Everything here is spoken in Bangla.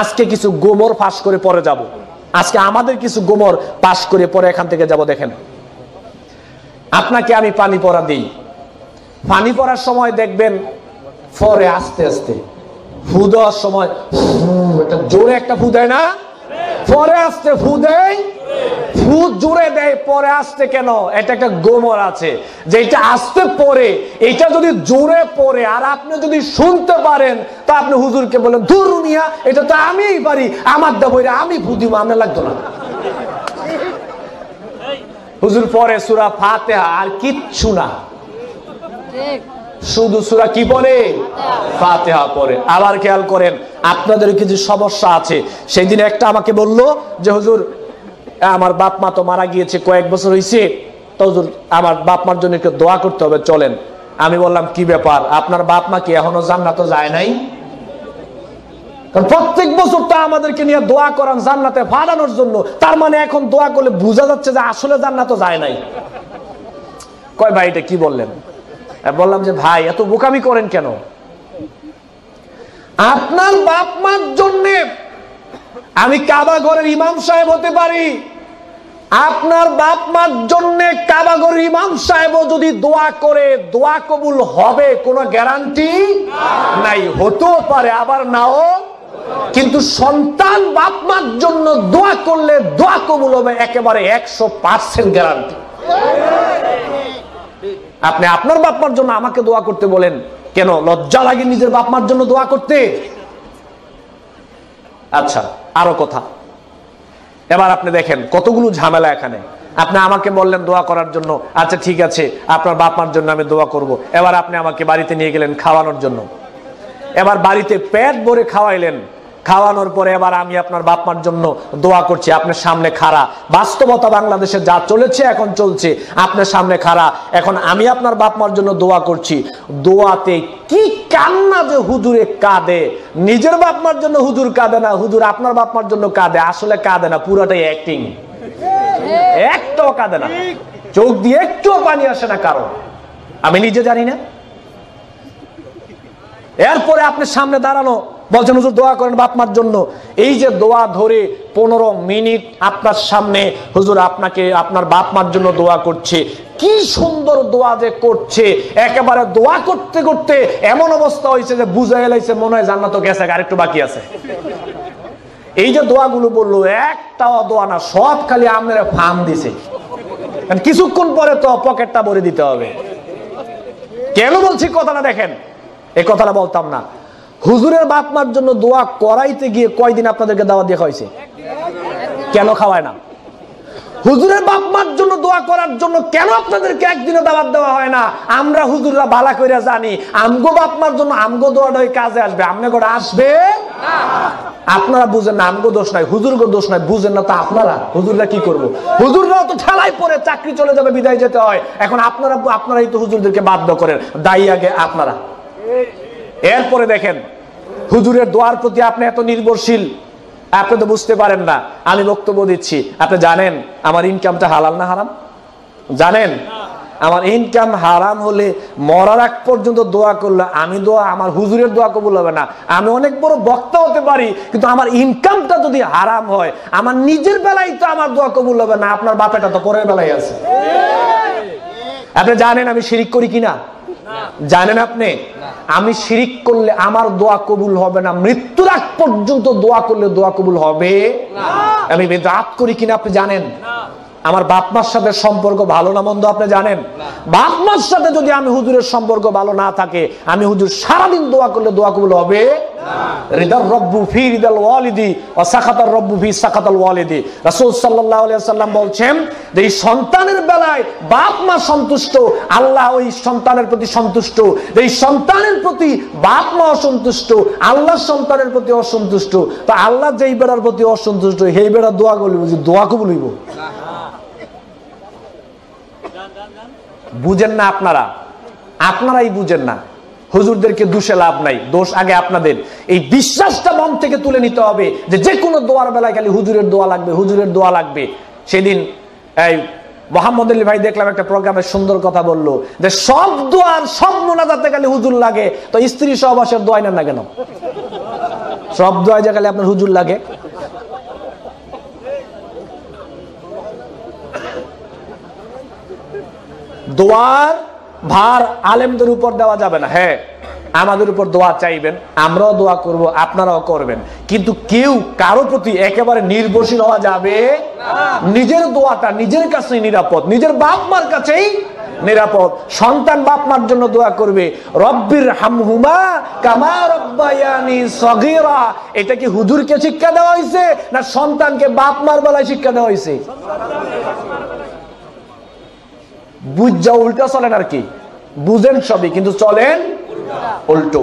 আজকে কিছু গোমর ফাঁস করে পরে যাব। আজকে আমাদের কিছু গোমর পাশ করে পরে এখান থেকে যাব, দেখেন। আপনাকে আমি পানি পরা দিই। পানি পরার সময় দেখবেন ফরে আস্তে আস্তে, ফু দেওয়ার সময় জোরে একটা ফু দেয় না? ফরে আস্তে ফু দেয় ফু জোরে দেয়, পরে আসতে কেন? এটা একটা গোমর আছে আসতে পরে, এটা যদি জোরে আর আপনি যদি শুনতে পারেন, তা আপনি হুজুরকে বলেন মিয়া এটা তো আমিই পারি, আমার আমি লাগতো না। হুজুর, পরে সুরা আর কিচ্ছু না। শুধু সুরা কি পড়ে? ফাতেহা পড়ে। আবার খেয়াল করেন, আপনাদের কিছু সমস্যা আছে। সেই দিন একটা আমাকে বলল যে, হুজুর আমার বাপ মা তো মারা গিয়েছে, কয়েক বছর হয়েছে তো আমার বাপ মার জন্য একটু দোয়া করতে হবে, চলেন। আমি বললাম, কি ব্যাপার? আপনার বাপ মা কি এখনও জান্নাত যায় নাই? প্রত্যেক বছর তো আমাদেরকে নিয়ে দোয়া করান জান্নাতে ফাটানোর জন্য। তার মানে এখন দোয়া করলে বোঝা যাচ্ছে যে আসলে জান্নাত যায় নাই। কয় ভাই, এটা কি বললেন? বললাম যে, ভাই, এত বোকামি করেন কেন? আপনার বাপ মার জন্য আমি কাবা ঘরের ইমাম সাহেব হতে পারি। আপনার বাপ মার জন্য কাবা ঘরের ইমাম সাহেবও যদি দোয়া করে, দোয়া কবুল হবে, কোনো গ্যারান্টি নাই। হতেও পারে, আবার নাও। কিন্তু সন্তান বাপ মার জন্য দোয়া করলে দোয়া কবুল হবে, একেবারে একশো পার্সেন্ট গ্যারান্টি। আপনি আপনার বাপমার জন্য আমাকে দোয়া করতে বলেন, কেন? লজ্জা লাগে নিজের বাপমার জন্য দোয়া করতে? আচ্ছা আরও কথা। এবার আপনি দেখেন, কতগুলো ঝামেলা এখানে আপনি আমাকে বললেন দোয়া করার জন্য আচ্ছা ঠিক আছে, আপনার বাপমার জন্য আমি দোয়া করব। এবার আপনি আমাকে বাড়িতে নিয়ে গেলেন খাওয়ানোর জন্য এবার বাড়িতে পেট ভরে খাওয়াইলেন খাওয়ানোর পরে এবার আমি আপনার বাপমার জন্য দোয়া করছি, আপনার সামনে খাড়া। বাস্তবতা বাংলাদেশে যা চলেছে, এখন চলছে। আপনার সামনে খাড়া। এখন আমি আপনার বাপমার জন্য দোয়া করছি। দোয়াতে কি কান্না যে হুজুরে কাঁদে। নিজের বাপমার জন্য হুজুর কাঁদে না, হুজুর আপনার বাপমার জন্য কাঁদে। আসলে কাঁদে না, পুরোটাই অ্যাক্টিং একটাও কাঁদে না। চোখ দিয়ে একটুও পানি আসে না কারণ আমি নিজে জানি না। এরপরে আপনার সামনে দাঁড়ানো বলছেন, হুজুর, দোয়া করেন বাপমার জন্য। এই যে দোয়া ধরে পনেরো মিনিট আপনার সামনে, হুজুর, আপনাকে, আপনার বাপমার জন্য দোয়া করছে। কি সুন্দর দোয়া যে করছে। একেবারে দোয়া করতে করতে এমন অবস্থা হয়েছে যে বুঝে গেলাইছে মনে হয় জান্নাত গেছে আর একটু বাকি আছে। এই যে দোয়াগুলো বলল, একটাও দোয়া না, সব খালি আপনারা ফার্ম দিছে। কারণ কিছুক্ষণ পরে তো পকেটটা ভরে দিতে হবে। কেন বলছি, কথাটা দেখেন। এই কথাটা বলতাম না। হুজুরের বাপ মার জন্য দোয়া করাইতে গিয়ে কয়দিন আপনাদেরকে দাওয়া দিয়ে হয়েছে? কেন খাওয়ায় না? হুজুরের বাপ মার জন্য দোয়া করার জন্য কেন আপনাদেরকে একদিনও দাওয়াত দেওয়া হয় না? আমরা হুজুররা বালা কইরা জানি, আমগো বাপ মার জন্য আমগো দোয়াটা ওই কাজে আসবে। আমনে করে আসবে? আপনারা বুঝেন না, আমগো দোষ নাই, হুজুরগো দোষ নাই, বুঝেন না তো আপনারা, হুজুররা কি করব? হুজুররাও তো ঠেলাই পরে চাকরি চলে যাবে, বিদায় যেতে হয়। এখন আপনারা, আপনারাই তো হুজুরদেরকে বাধ্য করেন, দায়ী আগে আপনারা। এরপরে দেখেন হুজুরের দোয়ার প্রতি আপনি এত নির্ভরশীল, আপনি তো বুঝতে পারেন না। আমি বক্তব্য দিচ্ছি, আপনি জানেন আমার ইনকামটা হালাল না হারাম? জানেন? আমার ইনকাম হারাম হলে মরার আগ পর্যন্ত দোয়া করলে আমি দোয়া, আমার হুজুরের দোয়া কবুল হবে না। আমি অনেক বড় বক্তা হতে পারি, কিন্তু আমার ইনকামটা যদি হারাম হয়, আমার নিজের বেলায় তো আমার দোয়া কবুল হবে না, আপনার বাপেটা তো পরের বেলায় আছে। আপনি জানেন আমি শিরিক করি কিনা? জানেন আপনি? আমি শিরিক করলে আমার দোয়া কবুল হবে না। মৃত্যুর আগ পর্যন্ত দোয়া করলে দোয়া কবুল হবে? আমি বেদাত করি কিনা আপনি জানেন? আমার বাপ মার সাথে সম্পর্ক ভালো না মন্দ আপনি জানেন? বাপ মার সাথে যদি আমি হুজুরের সম্পর্ক ভালো না থাকে, আমি হুজুর সারাদিন দোয়া করলে দোয়া কবুল হবে? যে আল্লাহ সন্তানের প্রতি অসন্তুষ্ট আল্লাহ সন্তানের প্রতি অসন্তুষ্ট। আল্লাহ যেই বেড়ার প্রতি অসন্তুষ্ট, সেই বেড়ার দোয়া করলি বুঝি, দোয়া কবুল বুঝেন না আপনারা? আপনারাই বুঝেন না। হুজুরদেরকে দুষে লাভ নাই, দোষ আগে আপনাদের। এই বিশ্বাসটা মন থেকে তুলে নিতে হবে যে যে কোনো দোয়ার বেলায় খালি হুজুরের দোয়া লাগবে, হুজুরের দোয়া লাগবে। সেদিন, এই মোহাম্মদ আলী ভাই দেখলাম একটা প্রোগ্রামে সুন্দর কথা বলল, যে সব দোয়ার সব মোনাজাতে খালি হুজুর লাগে, তো স্ত্রী সহবাসের দোয়াই না কেন? সব দোয়া জায়গায় আপনার হুজুর লাগে। দোয়ার ভার আলেমদের উপর দেওয়া যাবে না। হ্যাঁ আমাদের উপর দোয়া চাইবেন, আমরাও দোয়া করব, আপনারাও করবেন। কিন্তু কেউ কারও প্রতি একেবারে নির্ভরশীল হওয়া যাবে নিজের দোয়াটা নিজের কাছেই নিরাপদ, নিজের বাপ মার কাছেই নিরাপদ। সন্তান বাপ মার জন্য দোয়া করবে, রব্বির হামহুমা কামা রব্বায়ানি সগীরা। এটা কি হুজুরকে শিক্ষা দেওয়া হয়েছে না সন্তানকে বাপ মার বেলায় শিক্ষা দেওয়া হয়েছে বুঝ যা উল্টা চলেন আর কি। বুঝেন সবই কিন্তু চলেন উল্টো।